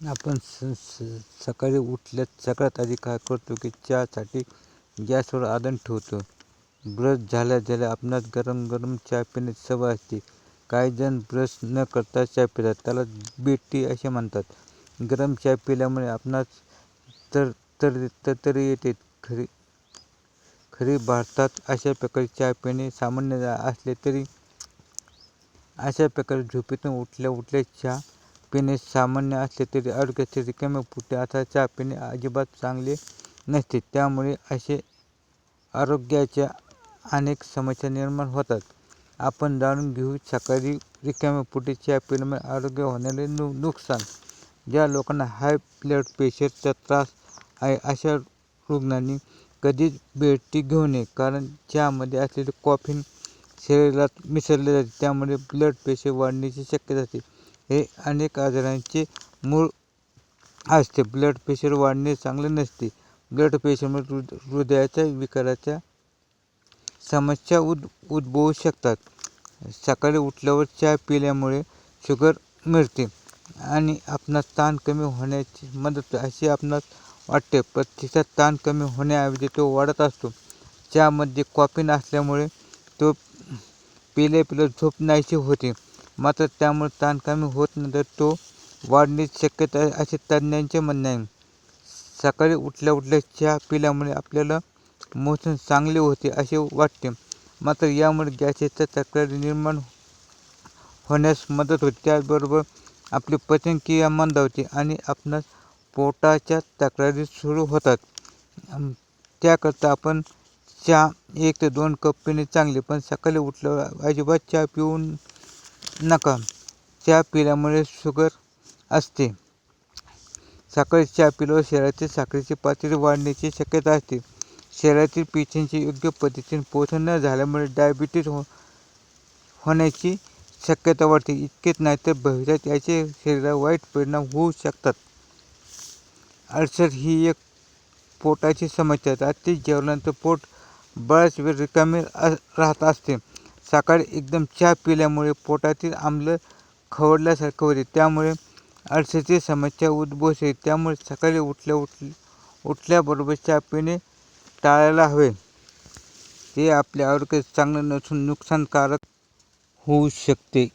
आपण स स सकाळी उठल्यात सगळ्यात आधी काय करतो की चहासाठी गॅसवर आधण ठेवतो. ब्रश झाल्या झाल्या आपणास गरम गरम चहा पिण्याची सवय असते. काही जण ब्रश न करता चहा पितात. त्याला बेटी असे म्हणतात. गरम चहा पिल्यामुळे आपणास तर तर तरी येते. खरी खरी भारतात अशा प्रकारे चहा पिणे सामान्य असले तरी अशा प्रकारे झोपेतून उठल्या उठल्या चहा पिणे सामान्य असले तरी आरोग्याचे रिकामे पोटी आता चहा पिणे अजिबात चांगले नसते. त्यामुळे असे आरोग्याच्या अनेक समस्या निर्माण होतात. आपण जाणून घेऊ सकाळी रिकाम्या पोटी चहा पिल्यामुळे आरोग्य होणारे नु नुकसान. ज्या लोकांना हाय ब्लड प्रेशरचा त्रास आहे अशा रुग्णांनी कधीच बेटी घेऊ नये. कारण चहामध्ये असलेले कॉफीन शरीरात मिसळले जाते. त्यामुळे ब्लड प्रेशर वाढण्याची शक्यता असते. हे अनेक आजारांचे मूळ असते. ब्लड प्रेशर वाढणे चांगले नसते. ब्लड प्रेशरमुळे हृद हृदयाच्या विकाराच्या समस्या उद उद्भवू शकतात. सकाळी उठल्यावर चहा पिल्यामुळे शुगर मिळते आणि आपणास ताण कमी होण्याची मदत अशी आपणास वाटते. प्रत्यक्षात ताण कमी होण्याऐवजी तो वाढत असतो. चहामध्ये कॉफीन असल्यामुळे तो पिल्या पिल्या झोप नाहीशी होते. मात्र त्यामुळे ताण कमी होत नाही तर तो वाढण्याची शक्यता आहे असे तज्ज्ञांचे म्हणणे आहे. सकाळी उठल्या उठल्या चहा पिल्यामुळे आपल्याला मोशन चांगले होते असे वाटते. मात्र यामुळे गॅसेच्या तक्रारी निर्माण होण्यास मदत होते. त्याचबरोबर आपली पचनक्रिया मंदावते आणि आपणास पोटाच्या तक्रारी सुरू होतात. त्याकरता आपण चहा एक ते दोन कप पिणे चांगले पण सकाळी उठल्यावर अजिबात चहा पिऊन नका. चहा पिल्यामुळे शुगर असते. सकाळी चहा पिल्यावर शरीरातील साखरेची पातळी वाढण्याची शक्यता असते. शरीरातील पेशींचे योग्य पद्धतीने पोषण न झाल्यामुळे डायबिटीज हो होण्याची शक्यता वाढते. इतकेच नाही तर भविष्यात याचे शरीरावर वाईट परिणाम होऊ शकतात. अल्सर ही एक पोटाची समस्या आहे. रात्री जेवल्यानंतर पोट बराच वेळ रिकामे राहत असते. सकाळी एकदम चहा पिल्यामुळे पोटातील आम्ल खवळल्यासारखं होते. त्यामुळे अल्सरची समस्या उद्भवते त्यामुळे सकाळी उठल्या उठ उठल्याबरोबर चहा पिणे टाळायला हवे. ते आपल्या आरोग्यास चांगलं नसून नुकसानकारक होऊ शकते.